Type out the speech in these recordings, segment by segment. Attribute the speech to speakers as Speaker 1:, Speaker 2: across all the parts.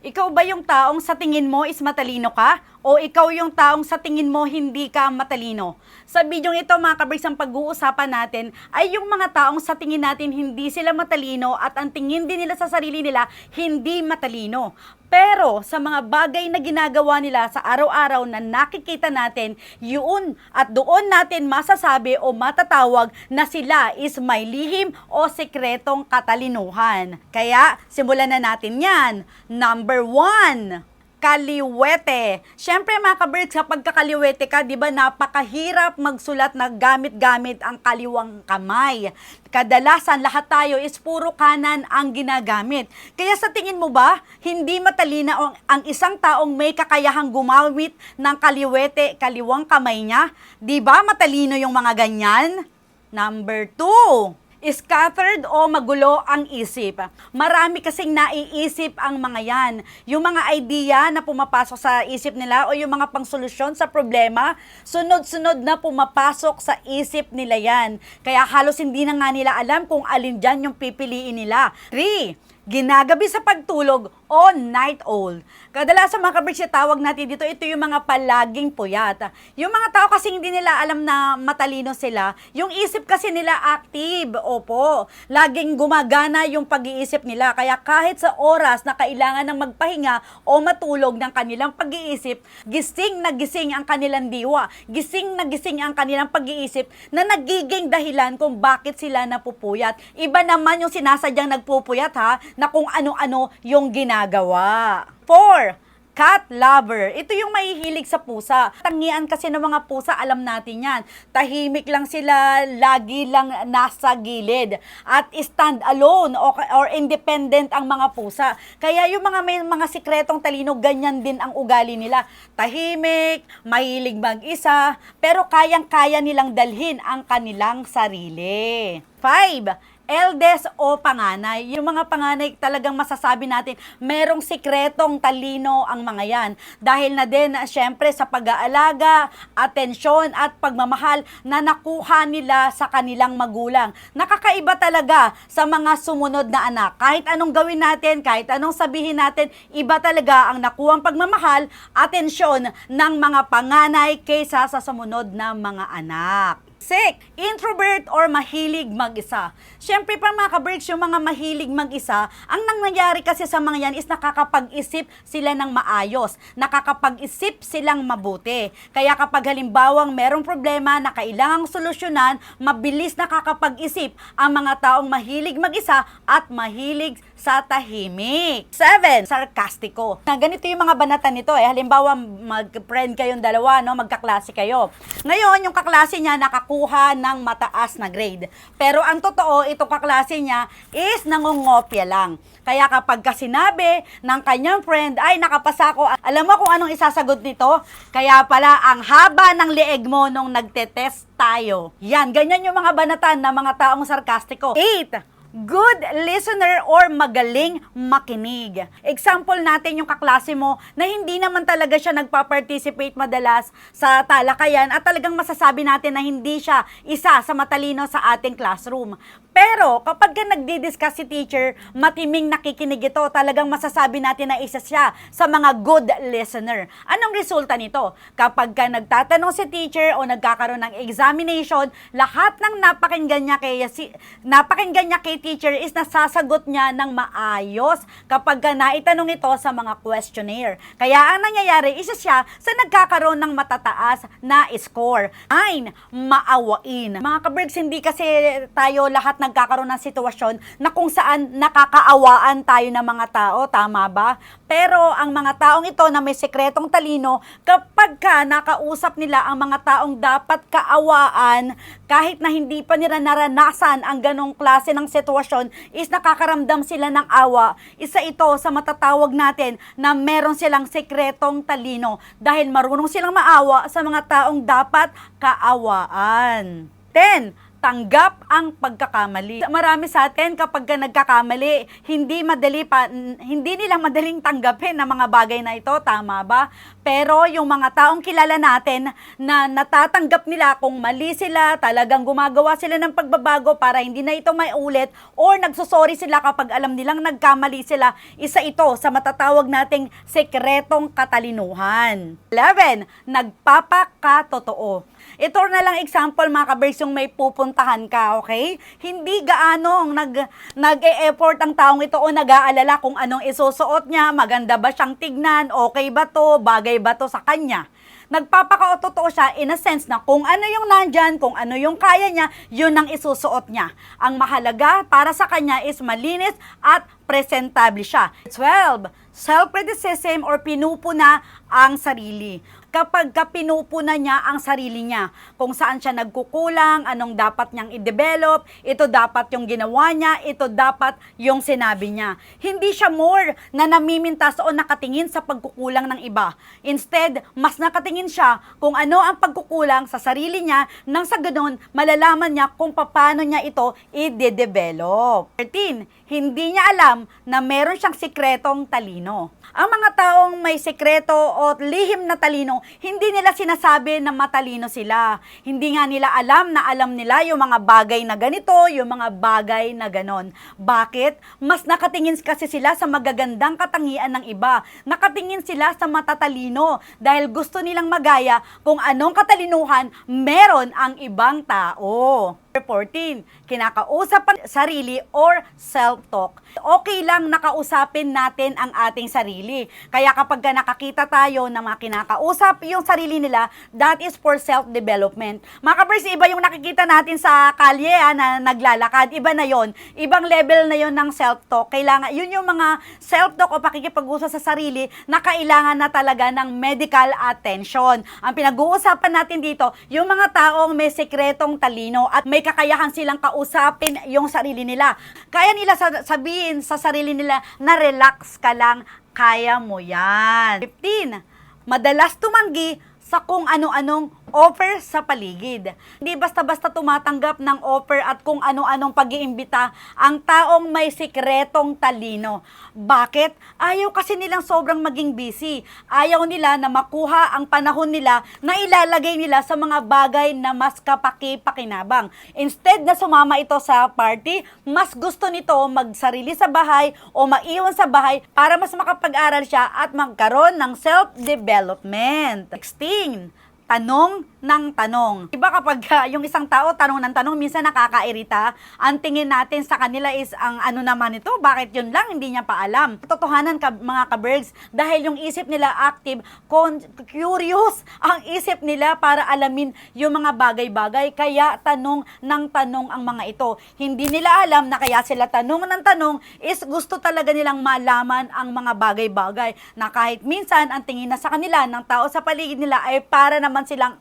Speaker 1: Ikaw ba yung taong sa tingin mo is matalino ka? O ikaw yung taong sa tingin mo hindi ka matalino? Sa bidyong ito mga kabriks, ang pag-uusapan natin ay yung mga taong sa tingin natin hindi sila matalino at ang tingin din nila sa sarili nila hindi matalino. Pero sa mga bagay na ginagawa nila sa araw-araw na nakikita natin, yun at doon natin masasabi o matatawag na sila is may lihim o sekretong katalinuhan. Kaya simulan na natin yan. Number one, kaliwete. Siyempre mga kabirds, kapag kakaliwete ka, di ba napakahirap magsulat na gamit-gamit ang kaliwang kamay. Kadalasan lahat tayo is puro kanan ang ginagamit. Kaya sa tingin mo ba, hindi matalina ang, ang isang taong may kakayahang gumamit ng kaliwete, kaliwang kamay niya? Di ba matalino yung mga ganyan? Number two, scattered o magulo ang isip. Marami kasing naiisip ang mga yan. Yung mga idea na pumapasok sa isip nila o yung mga pangsolusyon sa problema, sunod-sunod na pumapasok sa isip nila yan. Kaya halos hindi na nga nila alam kung alin dyan yung pipiliin nila. 3 ginagabi sa pagtulog o night owl. Kadalasan mga kabirks, tawag natin dito, ito yung mga palaging puyat. Yung mga tao kasi hindi nila alam na matalino sila, yung isip kasi nila active, opo. Laging gumagana yung pag-iisip nila. Kaya kahit sa oras na kailangan ng magpahinga o matulog ng kanilang pag-iisip, gising na gising ang kanilang diwa. Gising na gising ang kanilang pag-iisip na nagiging dahilan kung bakit sila napupuyat. Iba naman yung sinasadyang nagpupuyat ha, na kung ano-ano yung ginagawa. 4. Cat lover. Ito yung mahihilig sa pusa. Tangian kasi ng mga pusa, alam natin yan. Tahimik lang sila, lagi lang nasa gilid. At stand alone o, or independent ang mga pusa. Kaya yung mga may mga sikretong talino, ganyan din ang ugali nila. Tahimik, mahilig mag-isa, pero kayang-kaya nilang dalhin ang kanilang sarili. 5 eldest o panganay. Yung mga panganay talagang masasabi natin, merong sikretong talino ang mga yan. Dahil na din, syempre, sa pag-aalaga, atensyon at pagmamahal na nakuha nila sa kanilang magulang. Nakakaiba talaga sa mga sumunod na anak. Kahit anong gawin natin, kahit anong sabihin natin, iba talaga ang nakuhang pagmamahal, atensyon ng mga panganay kaysa sa sumunod na mga anak. Sick, introvert or mahilig mag-isa. Siyempre pa mga ka-breaks, yung mga mahilig mag-isa, ang nangyayari kasi sa mga yan is nakakapag-isip sila ng maayos, nakakapag-isip silang mabuti. Kaya kapag halimbawang merong problema na kailangang solusyonan, mabilis nakakapag-isip ang mga taong mahilig mag-isa at mahilig sa tahimik. Seven, sarkastiko. Na ganito yung mga banatan nito eh. Halimbawa, mag-friend kayong dalawa, no? magkaklase kayo. Ngayon, yung kaklase niya nakakuha ng mataas na grade. Pero ang totoo, itong kaklase niya is nangungopya lang. Kaya kapag ka sinabi ng kanyang friend, ay nakapasa ako, alam mo kung anong isasagot nito? Kaya pala, ang haba ng leeg mo nung nagtetest tayo. Yan, ganyan yung mga banatan ng mga taong sarkastiko. Eight, good listener or magaling makinig. Example natin yung kaklase mo na hindi naman talaga siya nagpa-participate madalas sa talakayan at talagang masasabi natin na hindi siya isa sa matalino sa ating classroom. Pero kapag ka nagdi-discuss si teacher, matiming nakikinig ito, talagang masasabi natin na isa siya sa mga good listener. Anong resulta nito? Kapag ka nagtatanong si teacher o nagkakaroon ng examination, lahat ng napakinggan niya kay, si, napakinggan niya kay teacher is nasasagot niya ng maayos kapag ka naitanong ito sa mga questionnaire. Kaya ang nangyayari, isa siya sa nagkakaroon ng matataas na score. Nine, maawain. Mga kabergs, hindi kasi tayo lahat nagkakaroon ng sitwasyon na kung saan nakakaawaan tayo ng mga tao, tama ba? Pero ang mga taong ito na may sekretong talino, kapag ka nakausap nila ang mga taong dapat kaawaan, kahit na hindi pa nila naranasan ang ganong klase ng sitwasyon, is nakakaramdam sila ng awa. Isa ito sa matatawag natin na meron silang sekretong talino dahil marunong silang maawa sa mga taong dapat kaawaan. 10 tanggap ang pagkakamali. Marami sa atin kapag ka nagkakamali, hindi madali pa hindi nila madaling tanggapin ang mga bagay na ito, tama ba? Pero yung mga taong kilala natin na natatanggap nila kung mali sila, talagang gumagawa sila ng pagbabago para hindi na ito may ulit or nagsusorry sila kapag alam nilang nagkamali sila, isa ito sa matatawag nating sekretong katalinuhan. 11. Nagpapakatotoo. Ito na lang example mga kabers yung may pupuntahan ka, okay? Hindi gaanong nag, nag-e-effort ang taong ito o nag-aalala kung anong isusuot niya, maganda ba siyang tignan, okay ba to, bagay ba to sa kanya. Nagpapakatotoo siya in a sense na kung ano yung nandyan, kung ano yung kaya niya, yun ang isusuot niya. Ang mahalaga para sa kanya is malinis at presentable siya. 12. Self-criticism or pinupuna ang sarili kapag ka pinupuna niya ang sarili niya, kung saan siya nagkukulang, anong dapat niyang i-develop, ito dapat yung ginawa niya, ito dapat yung sinabi niya. Hindi siya more na namimintas o nakatingin sa pagkukulang ng iba. Instead, mas nakatingin siya kung ano ang pagkukulang sa sarili niya, nang sa ganun, malalaman niya kung paano niya ito i-develop. 13. Hindi niya alam na meron siyang sikretong talino. Ang mga taong may sekreto o lihim na talino, hindi nila sinasabi na matalino sila. Hindi nga nila alam na alam nila yung mga bagay na ganito, yung mga bagay na ganon. Bakit? Mas nakatingin kasi sila sa magagandang katangian ng iba. Nakatingin sila sa matatalino dahil gusto nilang magaya kung anong katalinuhan meron ang ibang tao. 14. Kinakausap ang sarili or self-talk. Okay lang nakausapin natin ang ating sarili. Kaya kapag ka nakakita tayo na mga kinakausap yung sarili nila, that is for self-development. Mga kabers, iba yung nakikita natin sa kalye ah, na naglalakad. Iba na yon Ibang level na yon ng self-talk. Kailangan, yun yung mga self-talk o pakikipag-usap sa sarili na kailangan na talaga ng medical attention. Ang pinag-uusapan natin dito, yung mga taong may sekretong talino at may kakayahan silang kausapin yung sarili nila. Kaya nila sa- sabihin sa sarili nila na relax ka lang, kaya mo yan. 15. Madalas tumanggi sa kung ano-anong offer sa paligid. Hindi basta-basta tumatanggap ng offer at kung ano-anong pag-iimbita ang taong may sikretong talino. Bakit? Ayaw kasi nilang sobrang maging busy. Ayaw nila na makuha ang panahon nila na ilalagay nila sa mga bagay na mas kapaki-pakinabang. Instead na sumama ito sa party, mas gusto nito magsarili sa bahay o maiwan sa bahay para mas makapag-aral siya at magkaroon ng self-development. 16 tanong ng tanong. Iba kapag ah, yung isang tao tanong ng tanong, minsan nakakairita. Ang tingin natin sa kanila is ang ano naman ito, bakit yun lang, hindi niya pa alam. Totohanan ka, mga kabergs, dahil yung isip nila active, con- curious ang isip nila para alamin yung mga bagay-bagay. Kaya tanong ng tanong ang mga ito. Hindi nila alam na kaya sila tanong ng tanong is gusto talaga nilang malaman ang mga bagay-bagay na kahit minsan ang tingin na sa kanila ng tao sa paligid nila ay para naman silang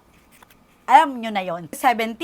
Speaker 1: alam nyo na yon. 17.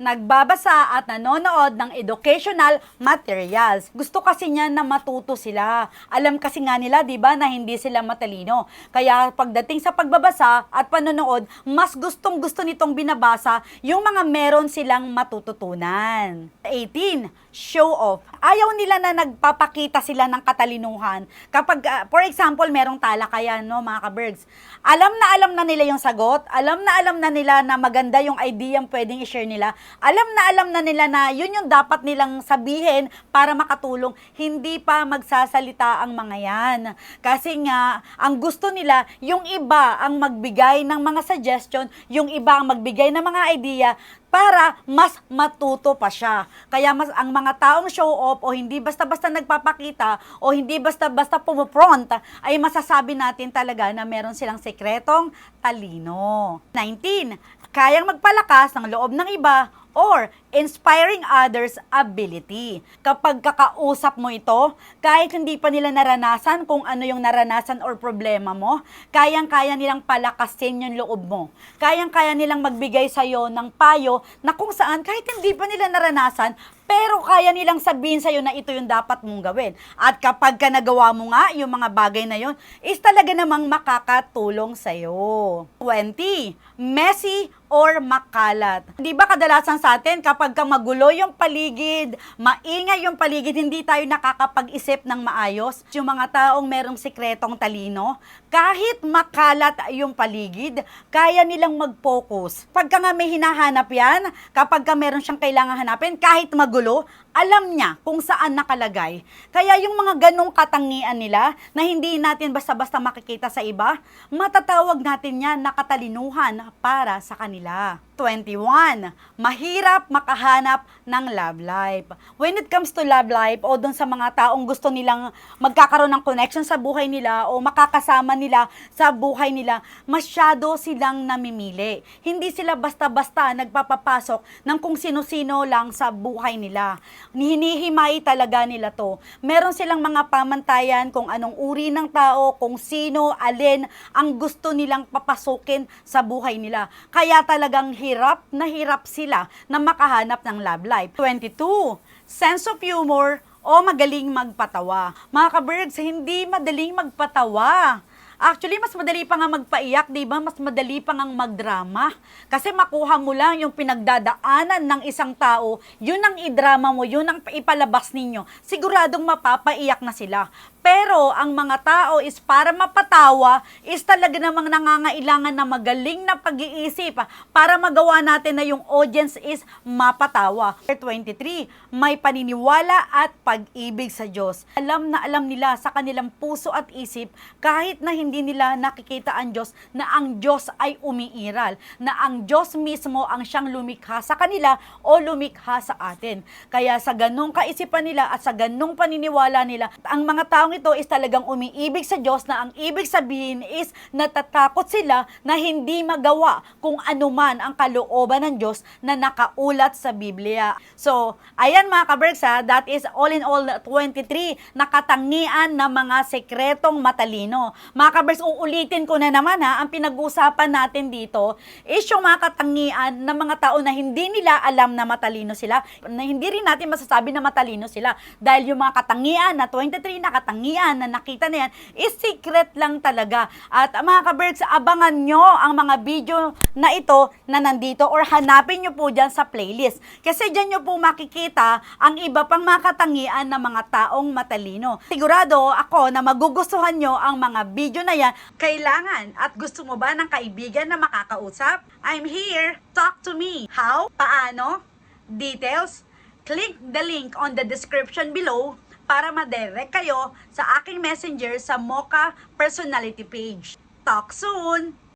Speaker 1: Nagbabasa at nanonood ng educational materials. Gusto kasi niya na matuto sila. Alam kasi nga nila, di ba, na hindi sila matalino. Kaya pagdating sa pagbabasa at panonood, mas gustong gusto nitong binabasa yung mga meron silang matututunan. 18. Show off. Ayaw nila na nagpapakita sila ng katalinuhan. Kapag, ah, for example, merong talakayan, no, mga kabergs. Alam na alam na nila yung sagot. Alam na alam na nila na maganda yung idea ang pwedeng i-share nila. Alam na alam na nila na yun yung dapat nilang sabihin para makatulong. Hindi pa magsasalita ang mga yan. Kasi nga, ang gusto nila, yung iba ang magbigay ng mga suggestion, yung iba ang magbigay ng mga idea para mas matuto pa siya. Kaya mas ang mga taong show off o hindi basta-basta nagpapakita o hindi basta-basta pumupront ay masasabi natin talaga na meron silang sekretong talino. 19. Kayang magpalakas ng loob ng iba or inspiring others ability. Kapag kakausap mo ito, kahit hindi pa nila naranasan kung ano yung naranasan or problema mo, kayang-kaya nilang palakasin yung loob mo. Kayang-kaya nilang magbigay sa'yo ng payo na kung saan kahit hindi pa nila naranasan, pero kaya nilang sabihin sa'yo na ito yung dapat mong gawin. At kapag ka nagawa mo nga yung mga bagay na yon, is talaga namang makakatulong sa'yo. 20. Messy or makalat. Di ba kadalasan sa atin, kapag ka magulo yung paligid, maingay yung paligid, hindi tayo nakakapag-isip ng maayos. Yung mga taong merong sikretong talino, kahit makalat yung paligid, kaya nilang mag-focus. Pagka nga may hinahanap yan, kapag ka meron siyang kailangan hanapin, kahit magulo, হলো alam niya kung saan nakalagay. Kaya yung mga ganong katangian nila na hindi natin basta-basta makikita sa iba, matatawag natin yan na katalinuhan para sa kanila. 21. Mahirap makahanap ng love life. When it comes to love life o dun sa mga taong gusto nilang magkakaroon ng connection sa buhay nila o makakasama nila sa buhay nila, masyado silang namimili. Hindi sila basta-basta nagpapapasok ng kung sino-sino lang sa buhay nila. Hinihimay talaga nila to. Meron silang mga pamantayan kung anong uri ng tao, kung sino, alin ang gusto nilang papasukin sa buhay nila. Kaya talagang hirap na hirap sila na makahanap ng love life. 22. Sense of humor o magaling magpatawa. Mga kabergs, hindi madaling magpatawa. Actually, mas madali pa nga magpaiyak, di ba? Mas madali pa nga magdrama. Kasi makuha mo lang yung pinagdadaanan ng isang tao, yun ang idrama mo, yun ang ipalabas ninyo. Siguradong mapapaiyak na sila. Pero ang mga tao is para mapatawa, is talaga namang nangangailangan na magaling na pag-iisip para magawa natin na yung audience is mapatawa. 23, may paniniwala at pag-ibig sa Diyos. Alam na alam nila sa kanilang puso at isip kahit na hindi nila nakikita ang Diyos na ang Diyos ay umiiral, na ang Diyos mismo ang siyang lumikha sa kanila o lumikha sa atin. Kaya sa ganong kaisipan nila at sa ganong paniniwala nila, ang mga taong ito is talagang umiibig sa Diyos na ang ibig sabihin is natatakot sila na hindi magawa kung anuman ang kalooban ng Diyos na nakaulat sa Biblia. So, ayan mga kabergs ha, that is all in all 23 nakatangian na mga sekretong matalino. Mga kabergs, uulitin ko na naman ha, ang pinag-uusapan natin dito is yung mga katangian ng mga tao na hindi nila alam na matalino sila, na hindi rin natin masasabi na matalino sila dahil yung mga katangian na 23 na katangian na nakita na yan is secret lang talaga. At mga kabergs, abangan nyo ang mga video na ito na nandito or hanapin nyo po dyan sa playlist. Kasi dyan nyo po makikita ang iba pang mga katangian ng mga taong matalino. Sigurado ako na magugustuhan nyo ang mga video na yan. Kailangan at gusto mo ba ng kaibigan na makakausap? I'm here. Talk to me. How? Paano? Details? Click the link on the description below para ma-direct kayo sa aking messenger sa Mocha personality page. Talk soon!